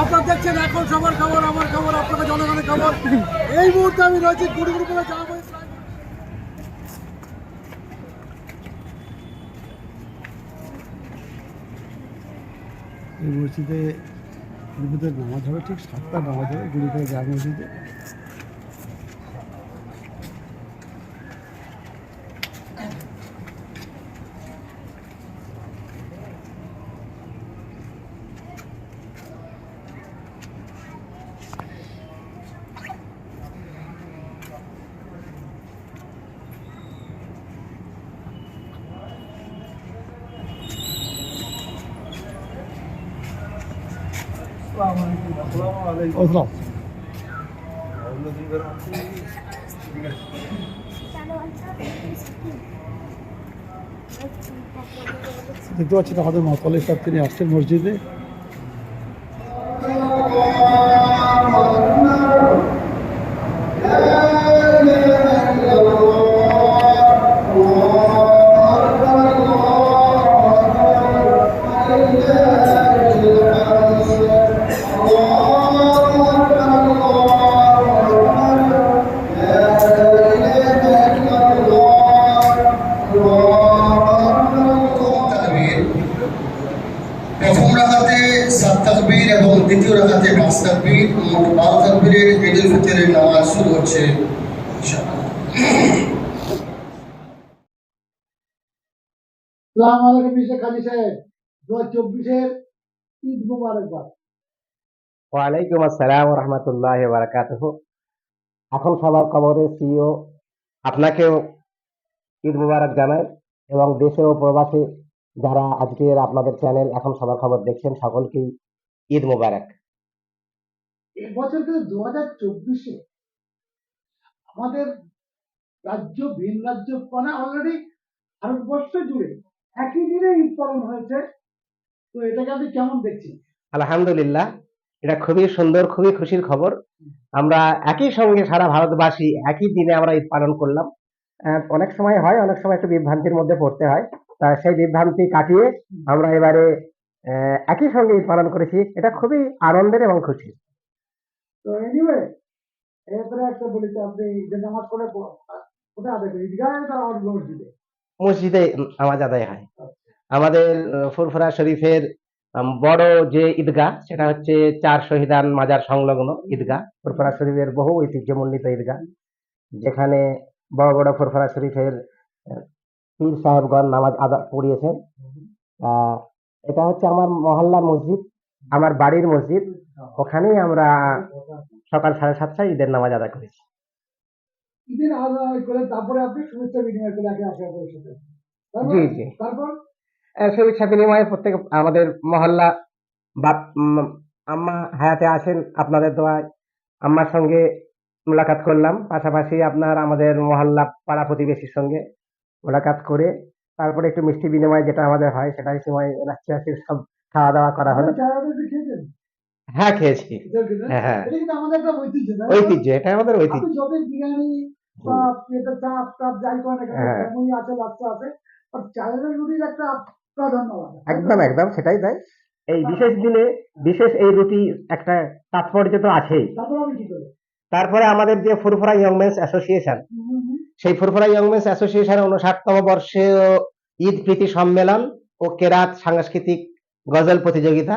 আপনারা দেখছেন এখন সবার খবর, আমার খবর আপনাকে জনগণের খবর। এই মুহূর্তে আমি রয়েছি গুড়ি গুড়ি করে যাব। এই মসজিদে নামাজ হবে, ঠিক সাতটা নামাজ হবে, গুড়ি জামা মসজিদে। আসসালাম দেখতে পাচ্ছেন আমাদের মতলে সাহেব তিনি আসছেন মসজিদে। প্রথম রাখাতে সাত তাকবীর এবং দ্বিতীয় রাখাতে পাঁচ তাকবীর। মোট বারো তাকবীরের ঈদুল ফিতরের নামাজ শুরু হচ্ছে ঈদ ওয়ালাইকুম আসসালাম রহমতুল্লাহ বারাকাতুহ এখন সবার খবরে সিও আপনাকেও ঈদ মুবারক জানাই এবং দেশে ও প্রবাসে যারা আজকের আপনাদের চ্যানেল এখন সবার খবর দেখছেন সকলকেই ঈদ মুবারক। এবছর কিন্তু দু হাজার চব্বিশে আমাদের রাজ্য ভিন রাজ্য মানে অলরেডি ভারতবর্ষ জুড়ে একই দিনে ঈদ পালন হয়েছে। তো এটাকে আপনি কেমন দেখছেন? আলহামদুলিল্লাহ এটা খুবই সুন্দর খুবই খুশির খবর। আমরা একই সঙ্গে সারা ভারতবাসী একই দিনে আমরা ঈদ পালন করলাম। অনেক সময় হয় অনেক সময় একটু বিভ্রান্তির মধ্যে পড়তে হয়। তা সেই বিভ্রান্তি কাটিয়ে আমরা এবারে আহ, একই সঙ্গে ঈদ পালন করেছি। এটা খুবই আনন্দের এবং খুশি। তো এনিওয়ে এরপরে একটা বলি আপনি যে নামাজ পড়ে কোথায় আদায় করেন? ঈদগাহে না মসজিদে? মসজিদে নামাজ আদায় হয়। আমাদের ফুরফুরা শরীফের বড় যে ঈদগাহ সেটা হচ্ছে চার শহীদান মাজার সংলগ্ন ঈদগাহ। ফুরফুরা শরীফের বহু ঐতিহ্যমণ্ডিত ঈদগাহ। যেখানে বড় বড় ফুরফুরা শরীফের পীর সাহেবগণ নামাজ আদা পড়িয়েছেন। এটা হচ্ছে আমার মহল্লার মসজিদ আমার বাড়ির মসজিদ। ওখানেই আমরা সকাল সাড়ে সাতটায় ঈদের নামাজ আদায় করেছি। ঈদের আদায় করে তারপরে আপনি শুভেচ্ছা বিনিময় করে একে একে সাথে জি জি। তারপর? শুভেচ্ছা বিনিময়ে প্রত্যেক আমাদের মহল্লা বাপ আম্মা হায়াতে আছেন আপনাদের দোয়ায় আম্মার সঙ্গে মোলাকাত করলাম। পাশাপাশি আপনার আমাদের মহল্লা পাড়া প্রতিবেশীর সঙ্গে মোলাকাত করে। তারপরে একটু মিষ্টি বিনিময় যেটা আমাদের হয় সেটাই সময় নাচি হাসির সব খাওয়া দাওয়া করা হলো। হ্যাঁ খেয়েছি। হ্যাঁ হ্যাঁ। ঐতিহ্য এটা আমাদের ঐতিহ্য। হ্যাঁ। প্রাধান্য একদম একদম সেটাই তাই। এই বিশেষ দিনে বিশেষ এই রুটি একটা তাৎপর্য তো আছেই। তারপর আমাদের যে ফুরফুরা ইয়ং মেন্স অ্যাসোসিয়েশন। সেই ফুরফুরা ইয়ং মেন্স অ্যাসোসিয়েশনের উনষাটতম বর্ষে ঈদ প্রীতি সম্মেলন ও কেরাত সাংস্কৃতিক গজল প্রতিযোগিতা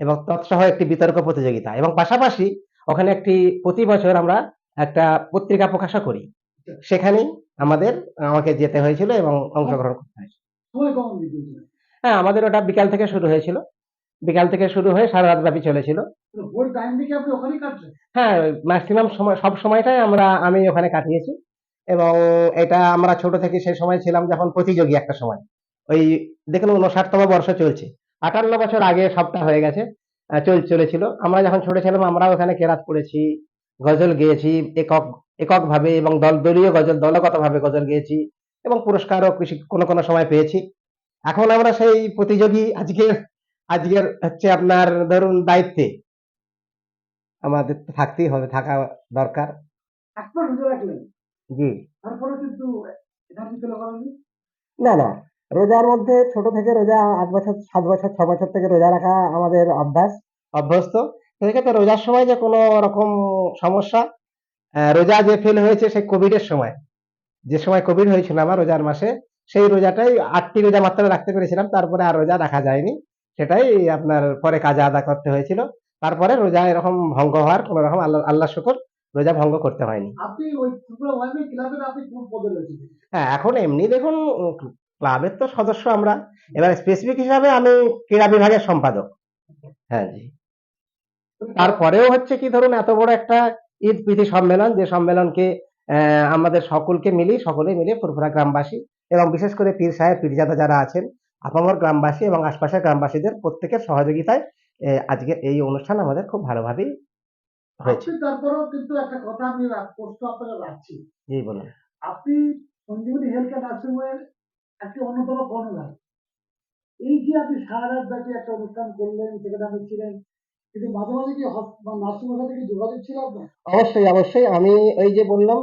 এবং তৎসহ একটি বিতর্ক প্রতিযোগিতা। এবং পাশাপাশি ওখানে একটি প্রতি বছর আমরা একটা পত্রিকা প্রকাশও করি। সেখানেই আমাদের আমাকে যেতে হয়েছিল এবং অংশগ্রহণ করতে হয়েছিল। হ্যাঁ আমাদের ওটা বিকাল থেকে শুরু হয়েছিল। বিকাল থেকে শুরু হয়ে সারা রাত ব্যাপী চলেছিল। হ্যাঁ ম্যাক্সিমাম সময় সব সময়টাই আমরা আমি ওখানে কাটিয়েছি। এবং এটা আমরা ছোট থেকে সেই সময় ছিলাম যখন প্রতিযোগী একটা সময়। ওই দেখুন উনষাটতম বর্ষ চলছে। আটান্ন বছর আগে সবটা হয়ে গেছে চল, চলেছিল। আমরা যখন ছোট ছিলাম, আমরাও ওখানে কেরাত পড়েছি, গজল গেয়েছি, একক, এককভাবে এবং দল, দলীয় গজল, দলগতভাবে গজল গেয়েছি এবং পুরস্কারও কিছু কোনো কোনো সময় পেয়েছি। এখন আমরা সেই প্রতিযোগী আজকের আজকের হচ্ছে আপনার ধরুন দায়িত্বে। আমাদের তো থাকতেই হবে, থাকা দরকার। জি। তারপরে কিন্তু না? না রোজার মধ্যে ছোট থেকে রোজা আট বছর সাত বছর ছ বছর থেকে রোজা রাখা আমাদের অভ্যাস। অভ্যস্ত? সেক্ষেত্রে রোজার সময় যে কোনো রকম সমস্যা রোজা যে ফেল হয়েছে সেই কোভিডের সময়। যে সময় কোভিড হয়েছিল আমার রোজার মাসে সেই রোজাটাই আটটি রোজা মাত্র রাখতে পেরেছিলাম। তারপরে আর রোজা রাখা যায়নি। সেটাই আপনার পরে কাজে আদা করতে হয়েছিল। তারপরে রোজা এরকম ভঙ্গ হওয়ার কোনো রকম আল্লাহ আল্লাহ শুকর। রোজা ভঙ্গ করতে হয়নি। হ্যাঁ এখন এমনি দেখুন ক্লাবের তো সদস্য আমরা। এবার স্পেসিফিক হিসাবে আমি ক্রীড়া বিভাগের সম্পাদক। হ্যাঁ জি। তারপরেও হচ্ছে কি ধরুন এত বড় একটা ঈদ প্রীতি সম্মেলন যে সম্মেলনকে আমাদের সকলকে মিলে সকলে মিলে ফুরফুরা গ্রামবাসী এবং বিশেষ করে পীর সাহেব পীরজাদা যারা আছেন আপামর গ্রামবাসী এবং আশপাশের গ্রামবাসীদের প্রত্যেকের সহযোগিতায় আজকে এই অনুষ্ঠান আমাদের খুব ভালোভাবেই হয়েছে তারপরেও কিন্তু একটা কথা আমি প্রশ্ন আপনাকে রাখছি। জি বলুন। আপনি সঞ্জীবনী হেলথ কেয়ার নার্সিং হোমের একটি অন্যতম কর্ণধার। এই যে আপনি সারা রাত ব্যাপী একটা অনুষ্ঠান করলেন সেখানে আপনি ছিলেন কিন্তু মাঝে মাঝে কি নার্সিং হোমের সাথে কি যোগাযোগ ছিল আপনার? অবশ্যই অবশ্যই। আমি ওই যে বললাম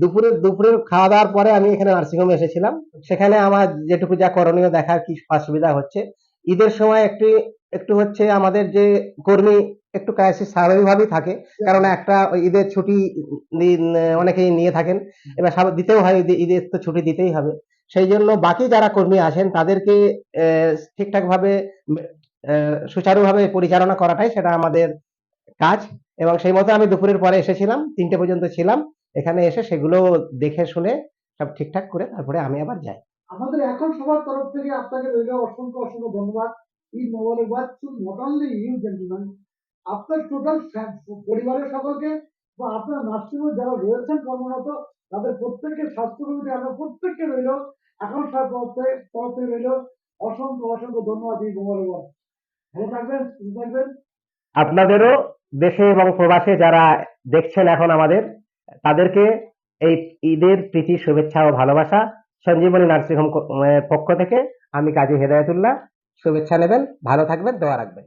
দুপুরে দুপুরের খাওয়া দাওয়ার পরে আমি এখানে নার্সিংহোমে এসেছিলাম। সেখানে আমার যেটুকু যা করণীয় দেখার কি অসুবিধা হচ্ছে। ঈদের সময় একটু একটু হচ্ছে আমাদের যে কর্মী একটু ক্রাইসিস স্বাভাবিকভাবেই থাকে, কারণ একটা ঈদের ছুটি অনেকেই নিয়ে থাকেন। এবার দিতেও হয় ঈদের তো ছুটি দিতেই হবে। সেই জন্য বাকি যারা কর্মী আছেন তাদেরকে ঠিকঠাক ভাবে সুচারুভাবে পরিচালনা করাটাই সেটা আমাদের কাজ। এবং সেই মতো আমি দুপুরের পরে এসেছিলাম, তিনটে পর্যন্ত ছিলাম। এখানে এসে সেগুলো দেখে শুনে সব ঠিকঠাক করে তারপরে আমি আবার যাই। আমাদের এখন সবার তরফ থেকে আপনাকে অসংখ্য অসংখ্য ধন্যবাদ। ঈদ মোবারকবাদ নট অনলি ইউ জেন্টলম্যান আপনার টোটাল পরিবারের সকলকে বা আপনার নার্সিংহোমে যারা রয়েছেন কর্মরত, তাদের প্রত্যেকের স্বাস্থ্য কমিটি আমরা প্রত্যেককে রইল, এখন তরফ রইল। অসংখ্য অসংখ্য ধন্যবাদ ঈদ মোবারকবাদ ভালো থাকবেন, সুস্থ থাকবেন। আপনাদেরও দেশে এবং প্রবাসে যারা দেখছেন এখন আমাদের, তাদেরকে এই ঈদের প্রীতি, শুভেচ্ছা ও ভালোবাসা সঞ্জীবনী নার্সিংহোম ক- এর পক্ষ থেকে আমি কাজী হেদায়তুল্লাহ। শুভেচ্ছা নেবেন ভালো থাকবেন দোয়া রাখবেন।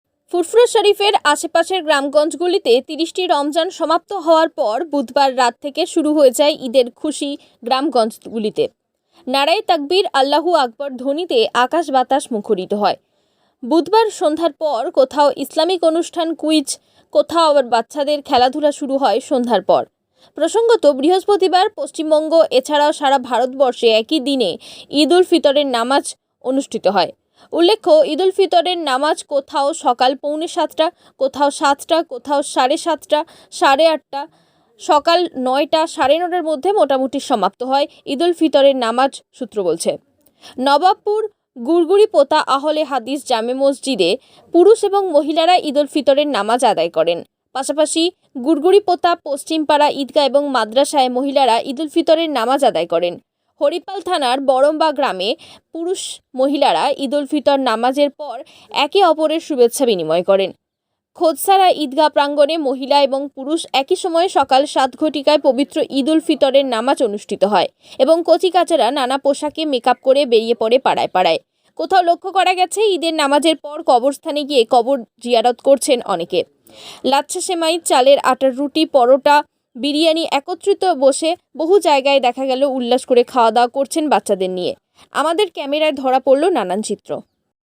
ফুরফুরা শরীফের আশেপাশের গ্রামগঞ্জগুলিতে তিরিশটি রমজান সমাপ্ত হওয়ার পর বুধবার রাত থেকে শুরু হয়ে যায় ঈদের খুশি গ্রামগঞ্জগুলিতে। নারায় তাকবীর, আল্লাহু আকবর ধ্বনিতে আকাশ বাতাস মুখরিত হয়। বুধবার সন্ধ্যার পর কোথাও ইসলামিক অনুষ্ঠান, কুইজ, কোথাও আবার বাচ্চাদের খেলাধুলা শুরু হয় সন্ধ্যার পর। প্রসঙ্গত, বৃহস্পতিবার পশ্চিমবঙ্গ, এছাড়াও সারা ভারতবর্ষে একই দিনে ঈদ উল ফিতরের নামাজ অনুষ্ঠিত হয়। উল্লেখ্য ঈদ উল ফিতরের নামাজ কোথাও সকাল পৌনে সাতটা, কোথাও সাতটা, কোথাও সাড়ে সাতটা, সাড়ে আটটা, সকাল নয়টা, সাড়ে নটার মধ্যে মোটামুটি সমাপ্ত হয় ঈদ উল ফিতরের নামাজ সূত্র বলছে। নবাবপুর গুড়গুড়ি পোতা আহলে হাদিস জামে মসজিদে পুরুষ এবং মহিলারা ঈদ উল ফিতরের নামাজ আদায় করেন। পাশাপাশি গুড়গুড়ি পোতা পশ্চিমপাড়া ঈদগাহ এবং মাদ্রাসায় মহিলারা ঈদ উল ফিতরের নামাজ আদায় করেন। হরিপাল থানার বড়ম্বা গ্রামে পুরুষ মহিলারা ঈদ উল ফিতর নামাজের পর একে অপরের শুভেচ্ছা বিনিময় করেন। খোদসারা ঈদগাহ প্রাঙ্গণে মহিলা এবং পুরুষ একই সময়ে সকাল সাত ঘটিকায় পবিত্র ঈদ উল ফিতরের নামাজ অনুষ্ঠিত হয় এবং কচিকাচারা নানা পোশাকে মেকআপ করে বেরিয়ে পড়ে পাড়ায় পাড়ায়। কোথাও লক্ষ্য করা গেছে, ঈদের নামাজের পর কবরস্থানে গিয়ে কবর জিয়ারত করছেন অনেকে। লাচ্ছা সেমাই, চালের আটার রুটি, পরোটা বিরিয়ানি একত্রিত বসে বহু জায়গায় দেখা গেল উল্লাস করে খাওয়া দাওয়া করছেন বাচ্চাদের নিয়ে। আমাদের ক্যামেরায় ধরা পড়ল নানান চিত্র।